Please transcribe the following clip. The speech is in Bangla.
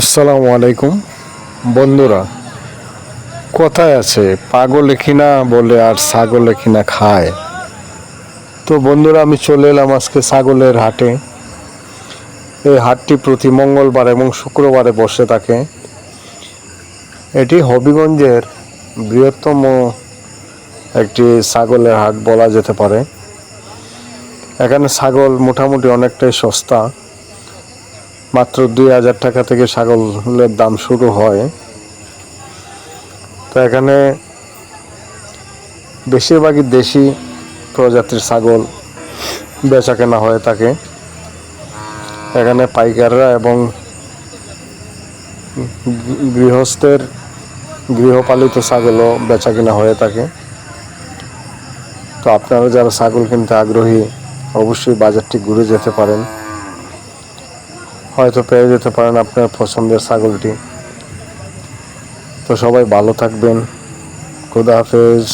আসসালামু আলাইকুম। বন্ধুরা, কথায় আছে, পাগলে কিনা বলে আর ছাগলে কিনা খায়। তো বন্ধুরা, আমি চলে এলাম আজকে ছাগলের হাটে। এই হাটটি প্রতি মঙ্গলবার এবং শুক্রবারে বসে থাকে। এটি হবিগঞ্জের বৃহত্তম একটি ছাগলের হাট বলা যেতে পারে। এখানে ছাগল মোটামুটি অনেকটাই সস্তা। মাত্র দুই হাজার টাকা থেকে ছাগলের দাম শুরু হয়। তো এখানে বেশিরভাগই দেশি প্রজাতির ছাগল বেচা কেনা হয়ে থাকে এখানে পাইকাররা এবং গৃহস্থের গৃহপালিত ছাগলও বেচা কেনা হয়ে থাকে। তো আপনারা যারা ছাগল কিনতে আগ্রহী, অবশ্যই বাজারটি ঘুরে যেতে পারেন। হয়তো পেয়ে যেতে পারেন আপনার পছন্দের ছাগলটি। তো সবাই ভালো থাকবেন। খুদা হাফেজ।